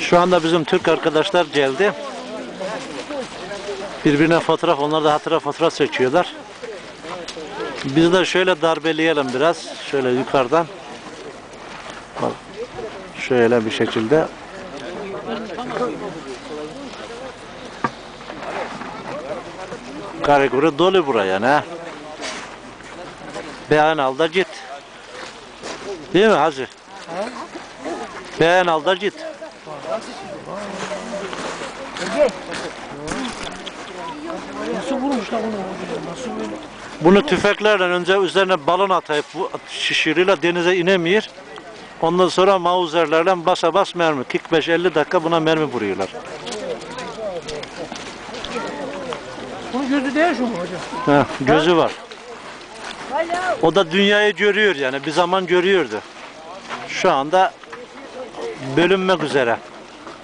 Şu anda bizim Türk arkadaşlar geldi. Birbirine fotoğraf, onlar da hatıra fotoğraf çekiyorlar. Biz de şöyle darbeleyelim biraz. Şöyle yukarıdan. Bak, şöyle bir şekilde. Karakuru dolu buraya ne? Beğen al da git. Değil mi hacı? Beğen al da git. Nasıl vurmuşlar bunu? Nasıl böyle? Bunu tüfeklerle önce üzerine balon atayıp şişiriyle denize inemiyor. Ondan sonra mauzerlerle basa bas mermi. 45-50 dakika buna mermi vuruyorlar. Bunun gözü değil şu mu hocam? Heh, gözü var. O da dünyayı görüyor yani bir zaman görüyordu. Şu anda bölünmek üzere.